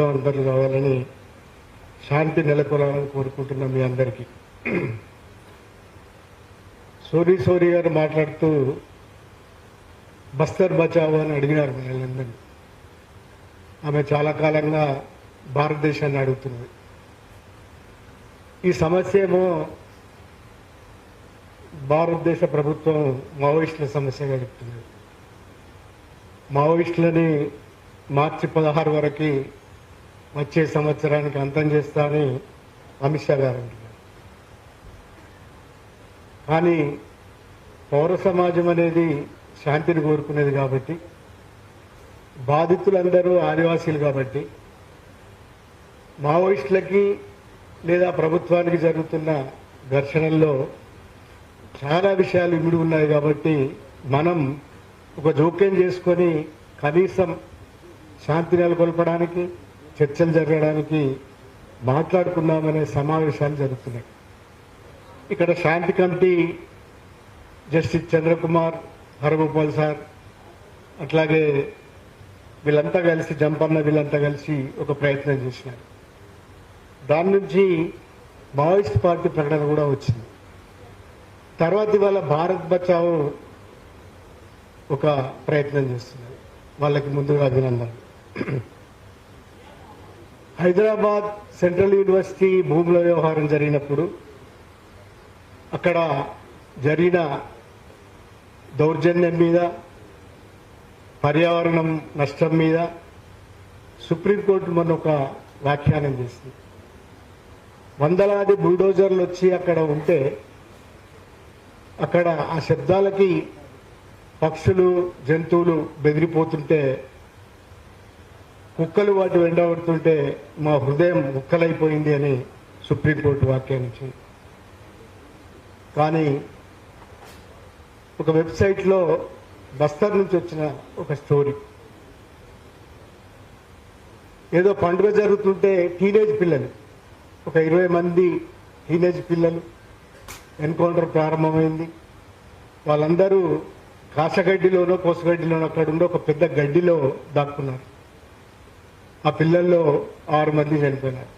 అందరూ కావాలని శాంతి నెలకొనాలని కోరుకుంటున్నాం మీ అందరికీ. సోరీ సోరీ గారు మాట్లాడుతూ బస్తర్ బచావో అని అడిగినారు మనందరినీ ఆమె చాలా కాలంగా భారతదేశాన్ని అడుగుతున్నది. ఈ సమస్య ఏమో భారతదేశ ప్రభుత్వం మావోయిస్టుల సమస్యగా చెప్తున్నది. మావోయిస్టులని మార్చి పదహారు వరకు వచ్చే సంవత్సరానికి అంతం చేస్తానని అమిత్ షా గారు అంటున్నారు. కానీ పౌర సమాజం అనేది శాంతిని కోరుకునేది కాబట్టి బాధితులందరూ ఆదివాసీలు కాబట్టి మావోయిస్టులకి లేదా ప్రభుత్వానికి జరుగుతున్న ఘర్షణల్లో చాలా విషయాలు ఇమిడి ఉన్నాయి కాబట్టి మనం ఒక జోక్యం చేసుకొని కనీసం శాంతి నెలకొల్పడానికి చర్చలు జరగడానికి మాట్లాడుకుందామనే సమావేశాలు జరుగుతున్నాయి. ఇక్కడ శాంతి committee justice Chandrakumar Haragopal sir అట్లాగే వీళ్ళంతా కలిసి జంపన్న వీళ్ళంతా కలిసి ఒక ప్రయత్నం చేసినారు. దాని నుంచి మావోయిస్ట్ పార్టీ ప్రకటన కూడా వచ్చింది. తర్వాత ఇవాళ భారత్ బచావో ఒక ప్రయత్నం చేస్తున్నారు. వాళ్ళకి ముందుగా అభినందనలు. హైదరాబాద్ సెంట్రల్ యూనివర్సిటీ భూముల వ్యవహారం జరిగినప్పుడు అక్కడ జరిగిన దౌర్జన్యం మీద పర్యావరణం నష్టం మీద సుప్రీంకోర్టు మొన్న ఒక వ్యాఖ్యానం చేసింది. వందలాది బుల్డోజర్లు వచ్చి అక్కడ ఉంటే అక్కడ ఆ శబ్దాలకి పక్షులు జంతువులు బెదిరిపోతుంటే కుక్కలు వాటి వెండబడుతుంటే మా హృదయం కుక్కలైపోయింది అని సుప్రీంకోర్టు వ్యాఖ్యానించింది. కానీ ఒక వెబ్సైట్లో బస్తర్ నుంచి వచ్చిన ఒక స్టోరీ. ఏదో పండుగ జరుగుతుంటే టీనేజ్ పిల్లలు ఒక ఇరవై మంది టీనేజ్ పిల్లలు ఎన్కౌంటర్ ప్రారంభమైంది. వాళ్ళందరూ కాసగడ్డిలోనో కోసగడ్డిలోనో అక్కడ ఉండే ఒక పెద్ద గడ్డిలో దాక్కున్నారు. ఆ పిల్లల్లో ఆరు మంది చనిపోయినారు.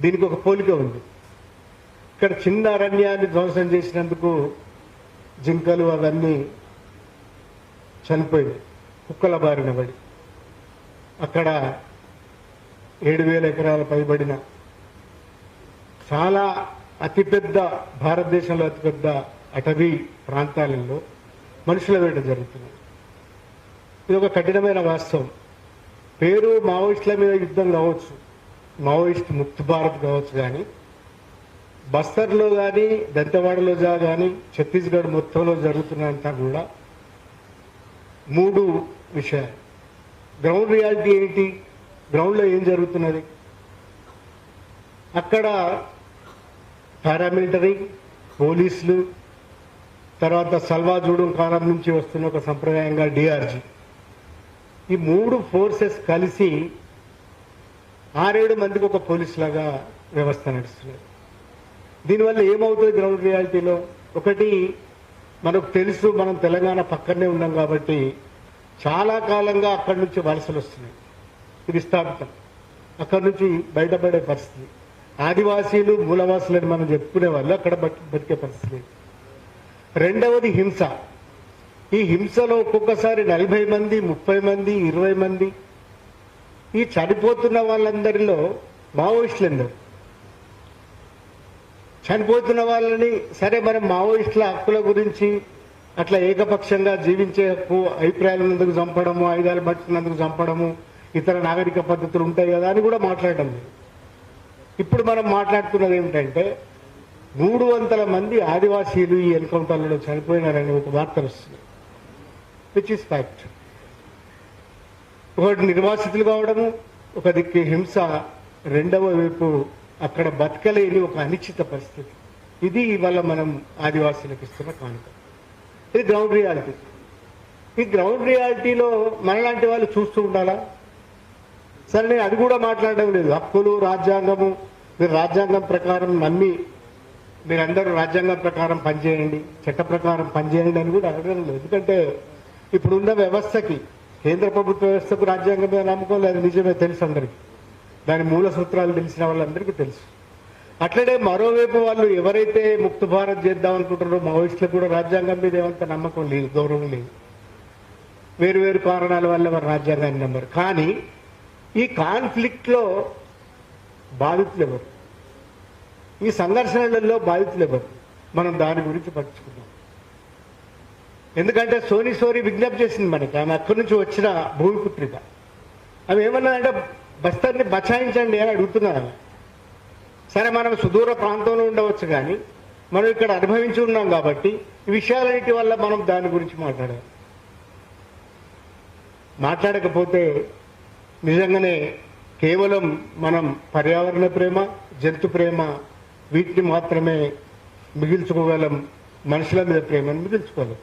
దీనికి ఒక పోలిక ఉంది. ఇక్కడ చిన్న అరణ్యాన్ని ధ్వంసం చేసినందుకు జింకలు అవన్నీ చనిపోయింది కుక్కల బారిన పడి. అక్కడ ఏడు వేల ఎకరాల పైబడిన చాలా అతిపెద్ద భారతదేశంలో అతిపెద్ద అటవీ ప్రాంతాలలో మనుషుల వేట జరుగుతుంది ఇది ఒక కఠినమైన వాస్తవం. పేరు మావోయిస్టుల మీద యుద్ధం కావచ్చు మావోయిస్ట్ ముక్తి భారత్ కావచ్చు కానీ బస్తర్లో కానీ దంతవాడలో జా కానీ ఛత్తీస్గఢ్ మొత్తంలో జరుగుతున్నంతా కూడా మూడు విషయాలు. గ్రౌండ్ రియాలిటీ ఏంటి? గ్రౌండ్లో ఏం జరుగుతున్నది? అక్కడ పారామిలిటరీ పోలీసులు తర్వాత సల్వాజూడం కాలం నుంచి వస్తున్న ఒక సంప్రదాయంగా డిఆర్జీ. ఈ మూడు ఫోర్సెస్ కలిసి ఆరేడు మందికి ఒక పోలీస్ లాగా వ్యవస్థ నడుస్తున్నది. దీనివల్ల ఏమవుతుంది గ్రౌండ్ రియాలిటీలో? ఒకటి మనకు తెలుసు మనం తెలంగాణ పక్కనే ఉన్నాం కాబట్టి చాలా కాలంగా అక్కడి నుంచి వలసలు వస్తున్నాయి. ఇది స్థాపితం. అక్కడి నుంచి బయటపడే పరిస్థితి. ఆదివాసీలు మూలవాసులని మనం చెప్పుకునే వాళ్ళు అక్కడ బతికే పరిస్థితి. రెండవది హింస. ఈ హింసలో ఒక్కొక్కసారి నలభై మంది ముప్పై మంది ఇరవై మంది. ఈ చనిపోతున్న వాళ్ళందరిలో మావోయిస్టులు ఎందరు చనిపోతున్న వాళ్ళని సరే మనం మావోయిస్టుల హక్కుల గురించి అట్లా ఏకపక్షంగా జీవించే హక్కు అభిప్రాయాలు ఉన్నందుకు చంపడము ఆయుధాలు పట్టుకున్నందుకు చంపడము ఇతర నాగరిక పద్ధతులు ఉంటాయి కదా అని కూడా మాట్లాడటం లేదు. ఇప్పుడు మనం మాట్లాడుతున్నది ఏమిటంటే మూడు వందల మంది ఆదివాసీలు ఈ ఎన్కౌంటర్లలో చనిపోయినారని ఒక వార్తలు వస్తుంది. విచ్ ఇస్ ఫ్యాక్ట్ ఒకటి నిర్వాసితులు కావడము ఒక దిక్కు హింస రెండవ వైపు అక్కడ బతకలేని ఒక అనిశ్చిత పరిస్థితి. ఇది ఇవాళ మనం ఆదివాసీలకు ఇస్తున్న కానుక. ఇది గ్రౌండ్ రియాలిటీ. ఈ గ్రౌండ్ రియాలిటీలో మనలాంటి వాళ్ళు చూస్తూ ఉండాలా? సరే నేను అది కూడా మాట్లాడడం లేదు. హక్కులు రాజ్యాంగము మీరు రాజ్యాంగం ప్రకారం నమ్మి మీరందరూ రాజ్యాంగం ప్రకారం పనిచేయండి చట్ట ప్రకారం పనిచేయండి అని కూడా అడగడం లేదు. ఎందుకంటే ఇప్పుడున్న వ్యవస్థకి కేంద్ర ప్రభుత్వ వ్యవస్థకు రాజ్యాంగం మీద నమ్మకం లేదు. నిజమే తెలుసు అందరికీ. దాని మూల సూత్రాలు తెలిసిన వాళ్ళందరికీ తెలుసు. అట్లనే మరోవైపు వాళ్ళు ఎవరైతే ముక్త భారత్ చేద్దాం అనుకుంటారో మావోయిస్టులకు కూడా రాజ్యాంగం మీద ఏమంత నమ్మకం లేదు గౌరవం లేదు. వేరు వేరు కారణాల వల్ల వారు రాజ్యాంగాన్ని నమ్మరు. కానీ ఈ కాన్ఫ్లిక్ట్లో బాధితులు ఎవరు? ఈ సంఘర్షణలలో బాధితులు ఎవరు? మనం దాని గురించి పట్టించుకుందాం. ఎందుకంటే సోని సోరీ విజ్ఞప్తి చేసింది మనకి. ఆమె అక్కడి నుంచి వచ్చిన భూమిపుత్రిక. ఆమె ఏమన్నదంటే బస్తర్ని బచాయించండి అని అడుగుతున్నారు ఆమె. సరే మనం సుదూర ప్రాంతంలో ఉండవచ్చు కానీ మనం ఇక్కడ అనుభవించి ఉన్నాం కాబట్టి ఈ విషయాలన్నిటి వల్ల మనం దాని గురించి మాట్లాడాలి. మాట్లాడకపోతే నిజంగానే కేవలం మనం పర్యావరణ ప్రేమ జంతు ప్రేమ వీటిని మాత్రమే మిగిల్చుకోగలం మనుషుల మీద ప్రేమను మిగిల్చుకోగలం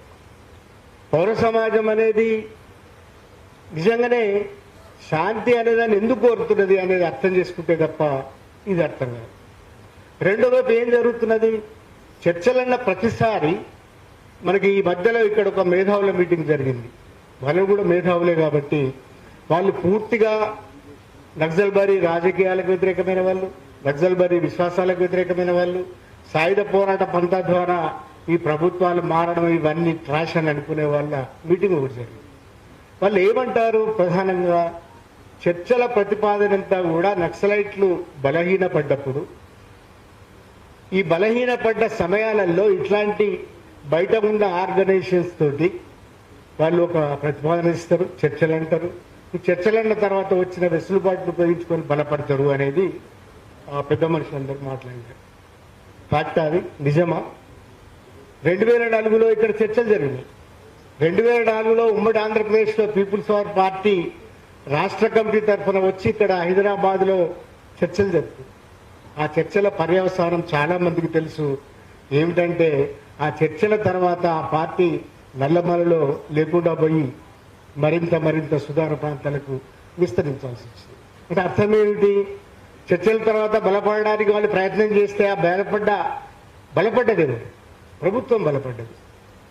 పౌర సమాజం అనేది నిజంగానే శాంతి అనేదాన్ని ఎందుకు కోరుతున్నది అనేది అర్థం చేసుకుంటే తప్ప ఇది అర్థం కాదు. రెండో వైపు ఏం జరుగుతున్నది? చర్చలన్న ప్రతిసారి మనకి ఈ మధ్యలో ఇక్కడ ఒక మేధావుల మీటింగ్ జరిగింది. వాళ్ళు కూడా మేధావులే కాబట్టి వాళ్ళు పూర్తిగా నక్సల్బరీ రాజకీయాలకు వ్యతిరేకమైన వాళ్ళు నక్సల్బరీ విశ్వాసాలకు వ్యతిరేకమైన వాళ్ళు సాయుధ పోరాట పంథా ద్వారా ఈ ప్రభుత్వాలు మారడం ఇవన్నీ ట్రాష్ అని అనుకునే వాళ్ళ మీటింగ్ ఒకటి జరిగింది. వాళ్ళు ఏమంటారు? ప్రధానంగా చర్చల ప్రతిపాదనంతా కూడా నక్సలైట్లు బలహీనపడ్డప్పుడు ఈ బలహీనపడ్డ సమయాలలో ఇట్లాంటి బయట ఉన్న ఆర్గనైజేషన్స్ తోటి వాళ్ళు ఒక ప్రతిపాదన ఇస్తారు చర్చలు అంటారు. ఈ చర్చలన్న తర్వాత వచ్చిన వెసులుబాటును ఉపయోగించుకొని బలపడతారు అనేది పెద్ద మనుషులందరూ మాట్లాడారు. ఫ్యాక్ట్ అది. నిజమా? రెండు వేల నాలుగులో ఇక్కడ చర్చలు జరిగినాయి. రెండు వేల నాలుగులో ఉమ్మడి ఆంధ్రప్రదేశ్లో పీపుల్స్ పవర్ పార్టీ రాష్ట్ర కమిటీ తరఫున వచ్చి ఇక్కడ హైదరాబాద్లో చర్చలు జరిగింది ఆ చర్చల పర్యవసానం చాలా మందికి తెలుసు. ఏమిటంటే ఆ చర్చల తర్వాత ఆ పార్టీ నల్లమలలో లేకుండా పోయి మరింత మరింత సుధార ప్రాంతాలకు విస్తరించాల్సి వచ్చింది. అంటే అర్థం ఏమిటి? చర్చల తర్వాత బలపడడానికి వాళ్ళు ప్రయత్నం చేస్తే ఆ బలపడ్డ బలపడ్డదేమిటి? ప్రభుత్వం బలపడ్డది.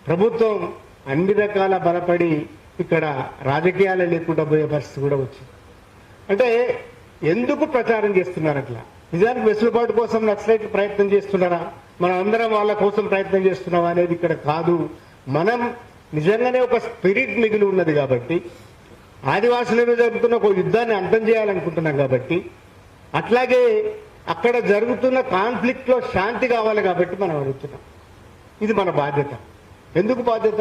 ప్రభుత్వం అన్ని రకాల బలపడి ఇక్కడ రాజకీయాలు లేకుండా పోయే పరిస్థితి కూడా వచ్చింది. అంటే ఎందుకు ప్రచారం చేస్తున్నారు అట్లా? నిజానికి వెసులుబాటు కోసం నక్సలైట్ ప్రయత్నం చేస్తున్నారా? మనం అందరం వాళ్ళ కోసం ప్రయత్నం చేస్తున్నాం అనేది ఇక్కడ కాదు. మనం నిజంగానే ఒక స్పిరిట్ మిగిలి ఉన్నది కాబట్టి ఆదివాసుల మీద జరుగుతున్న ఒక యుద్ధాన్ని అర్థం చేయాలనుకుంటున్నాం కాబట్టి అట్లాగే అక్కడ జరుగుతున్న కాన్ఫ్లిక్ట్లో శాంతి కావాలి కాబట్టి మనం అడుగుతున్నాం. ఇది మన బాధ్యత. ఎందుకు బాధ్యత?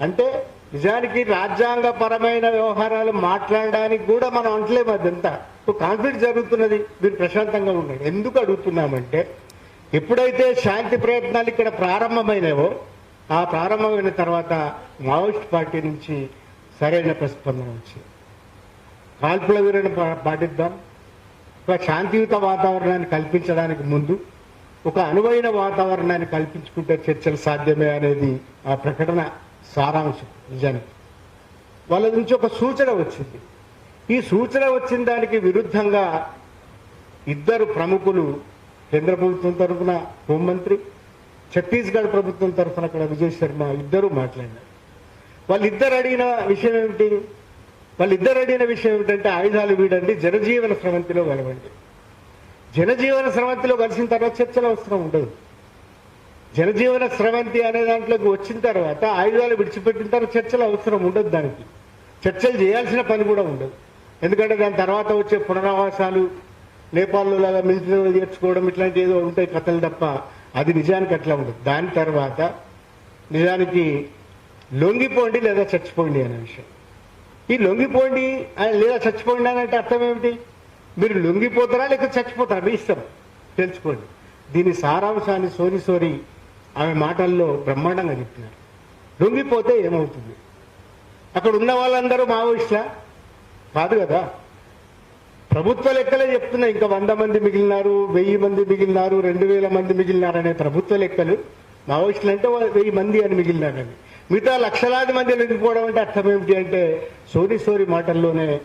అంటే నిజానికి రాజ్యాంగపరమైన వ్యవహారాలు మాట్లాడడానికి కూడా మనం అంటలేము అదంతా ఒక కాన్ఫ్లిక్ట్ జరుగుతున్నది. మీరు ప్రశాంతంగా ఉండండి. ఎందుకు అడుగుతున్నామంటే ఎప్పుడైతే శాంతి ప్రయత్నాలు ఇక్కడ ప్రారంభమైనవో ఆ ప్రారంభమైన తర్వాత మావోయిస్ట్ పార్టీ నుంచి సరైన ప్రతిస్పందన వచ్చింది. కాల్పుల వీరని పా- పాటిద్దాం. ఒక శాంతియుత వాతావరణాన్ని కల్పించడానికి ముందు ఒక అనువైన వాతావరణాన్ని కల్పించుకుంటే చర్చలు సాధ్యమే అనేది ఆ ప్రకటన సారాంశం నిజానికి వాళ్ళ నుంచి ఒక సూచన వచ్చింది. ఈ సూచన వచ్చిన దానికి విరుద్ధంగా ఇద్దరు ప్రముఖులు కేంద్ర ప్రభుత్వం తరఫున హోంమంత్రి ఛత్తీస్గఢ్ ప్రభుత్వం తరఫున అక్కడ విజయ్ శర్మ ఇద్దరు మాట్లాడినారు. వాళ్ళిద్దరు అడిగిన విషయం ఏమిటి? వాళ్ళిద్దరు అడిగిన విషయం ఏమిటంటే ఆయుధాలు వీడండి జనజీవన స్రవంతిలో వెలవండి జనజీవన స్రవంతిలో కలిసిన తర్వాత చర్చల అవసరం ఉండదు. జనజీవన స్రవంతి అనే దాంట్లోకి వచ్చిన తర్వాత ఆయుధాలు విడిచిపెట్టిన తర్వాత చర్చల అవసరం ఉండదు దానికి. చర్చలు చేయాల్సిన పని కూడా ఉండదు. ఎందుకంటే దాని తర్వాత వచ్చే పునరావాసాలు నేపాల్లో లాగా మిలిటరీ చేర్చుకోవడం ఇట్లాంటి ఏదో ఉంటాయి కథలు తప్ప అది నిజానికి అట్లా ఉండదు. దాని తర్వాత నిజానికి లొంగిపోండి లేదా చచ్చిపోండి అనే విషయం. ఈ లొంగిపోండి లేదా చచ్చిపోండి అని అంటే అర్థం ఏమిటి? మీరు లొంగిపోతారా లేక చచ్చిపోతారా? మీ ఇష్టం. తెలుసుకోండి. దీని సారాంశాన్ని సోరి సోరి ఆమె మాటల్లో బ్రహ్మాండంగా చెప్తున్నారు లొంగిపోతే ఏమవుతుంది? అక్కడ ఉన్న వాళ్ళందరూ మావోయిస్టులా? కాదు కదా. ప్రభుత్వ లెక్కలే చెప్తున్నాయి. ఇంకా వంద మంది మిగిలినారు వెయ్యి మంది మిగిలినారు రెండు వేల మంది మిగిలినారు అనే ప్రభుత్వ లెక్కలు మావోయిస్టులు అంటే వెయ్యి మంది అని మిగిలినారని. మిగతా లక్షలాది మంది లొంగిపోవడం అంటే అర్థం ఏమిటి అంటే సోరి సోరి మాటల్లోనే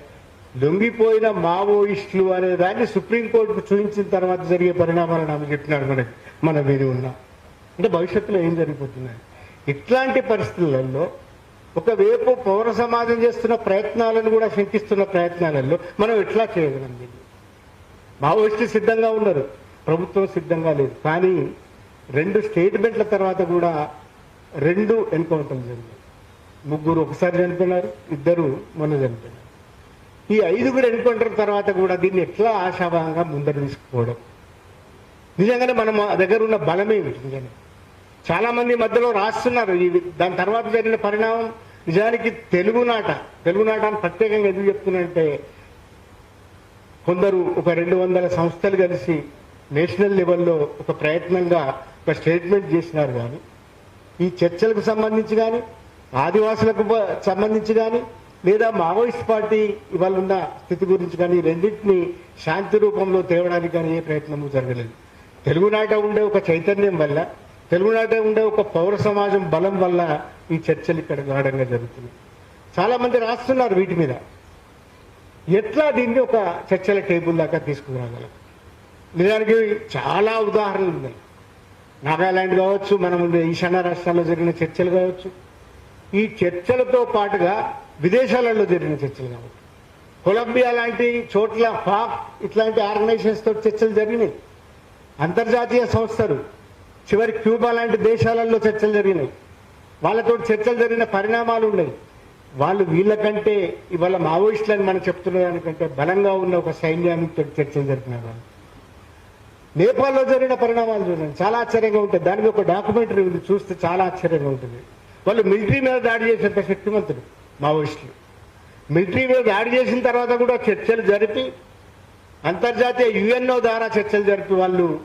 లొంగిపోయిన మావోయిస్టులు అనే దాన్ని సుప్రీంకోర్టుకు చూపించిన తర్వాత జరిగే పరిణామాలను ఆమె చెప్తున్నాడు మనకి మన మీద ఉన్నాం. అంటే భవిష్యత్తులో ఏం జరిగిపోతున్నాయి? ఇట్లాంటి పరిస్థితులలో ఒకవైపు పౌర సమాజం చేస్తున్న ప్రయత్నాలను కూడా శంకిస్తున్న ప్రయత్నాలలో మనం ఎట్లా చేయగలం దీన్ని? మావోయిస్టులు సిద్ధంగా ఉన్నారు ప్రభుత్వం సిద్ధంగా లేదు. కానీ రెండు స్టేట్మెంట్ల తర్వాత కూడా రెండు ఎన్కౌంటర్లు జరిగాయి. ముగ్గురు ఒకసారి చనిపోయినారు ఇద్దరు మొన్న చనిపోయినారు. ఈ ఐదుగురు ఎన్కౌంటర్ తర్వాత కూడా దీన్ని ఎట్లా ఆశాభావంగా ముందర తీసుకుపోవడం? నిజంగానే మనం దగ్గర ఉన్న బలమే నిజంగా చాలామంది మధ్యలో రాస్తున్నారు ఇది. దాని తర్వాత జరిగిన పరిణామం నిజానికి తెలుగునాట తెలుగునాట అని ప్రత్యేకంగా ఎందుకు చెప్తున్నానంటే కొందరు ఒక రెండు వందల సంస్థలు కలిసి నేషనల్ లెవెల్లో ఒక ప్రయత్నంగా ఒక స్టేట్మెంట్ చేసినారు కానీ ఈ చర్చలకు సంబంధించి కానీ ఆదివాసులకు సంబంధించి కానీ లేదా మావోయిస్ట్ పార్టీ ఇవాళ ఉన్న స్థితి గురించి కానీ రెండింటిని శాంతి రూపంలో తేవడానికి కానీ ఏ ప్రయత్నము జరగలేదు. తెలుగునాట ఉండే ఒక చైతన్యం వల్ల తెలుగునాట ఉండే ఒక పౌర సమాజం బలం వల్ల ఈ చర్చలు ఇక్కడ గాఢంగా జరుగుతున్నాయి. చాలామంది రాస్తున్నారు వీటి మీద. ఎట్లా దీన్ని ఒక చర్చల టేబుల్ దాకా తీసుకురాగలం? నిజానికి చాలా ఉదాహరణలు ఉన్నాయి. నాగాలాండ్ కావచ్చు మనం ఉండే ఈశాన్య రాష్ట్రాల్లో జరిగిన చర్చలు కావచ్చు. ఈ చర్చలతో పాటుగా విదేశాలలో జరిగిన చర్చలు కాబట్టి కొలంబియా లాంటి చోట్ల ఫాక్ ఇట్లాంటి ఆర్గనైజేషన్స్ తోటి చర్చలు జరిగినాయి. అంతర్జాతీయ సంస్థలు చివరి క్యూబా లాంటి దేశాలలో చర్చలు జరిగినాయి. వాళ్ళతో చర్చలు జరిగిన పరిణామాలు ఉన్నాయి. వాళ్ళు వీళ్ళకంటే ఇవాళ మావోయిస్టులని మనం చెప్తున్న దానికంటే బలంగా ఉన్న ఒక సైన్యానికి చర్చలు జరిపినారు వాళ్ళు. నేపాల్లో జరిగిన పరిణామాలు చూడండి. చాలా ఆశ్చర్యంగా ఉంటుంది దానికి ఒక డాక్యుమెంటరీ ఉంది. చూస్తే చాలా ఆశ్చర్యంగా ఉంటుంది. వాళ్ళు మిలిటరీ మీద దాడి చేసేంత శక్తివంతుడు మావోయిస్టులు. మిలిటరీ మీద దాడి చేసిన తర్వాత కూడా చర్చలు జరిపి అంతర్జాతీయ యుఎన్ఓ ద్వారా చర్చలు జరిపి వాళ్ళు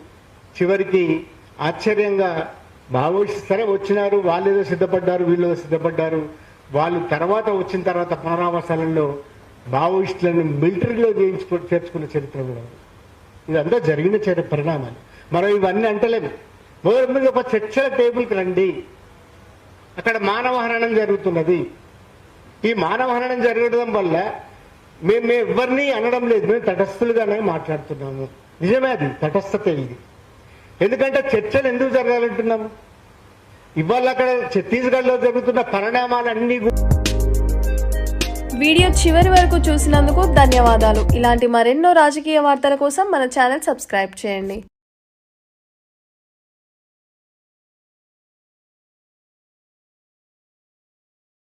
చివరికి ఆశ్చర్యంగా మావోయిస్ట్ సరే వచ్చినారు వాళ్ళు ఏదో సిద్ధపడ్డారు వీళ్ళు సిద్ధపడ్డారు. వాళ్ళు తర్వాత వచ్చిన తర్వాత పునరావాసాలలో మావోయిస్టులను మిలిటరీలో చేయించుకో చేర్చుకున్న చరిత్ర కూడా ఇదంతా జరిగిన చరి పరిణామాలు. మనం ఇవన్నీ అంటలేము. మొదటి మీద ఒక చర్చల టేబుల్కి రండి. అక్కడ మానవహరణం జరుగుతున్నది. ఈ మానవహరణం జరగడం వల్ల మేము మేము ఎవరిని అనడం లేదు. మేము తటస్థులుగానే మాట్లాడుతున్నాము. నిజమే అది. తటస్థత ఇది ఎందుకంటే చర్చలు ఎందుకు జరగాలంటున్నాము? ఇవాళ అక్కడ ఛత్తీస్గఢ్లో జరుగుతున్న పరిణామాలన్నీ వీడియో చివరి వరకు చూసినందుకు ధన్యవాదాలు. ఇలాంటి మరెన్నో రాజకీయ వార్తల కోసం మన ఛానల్ సబ్స్క్రైబ్ చేయండి.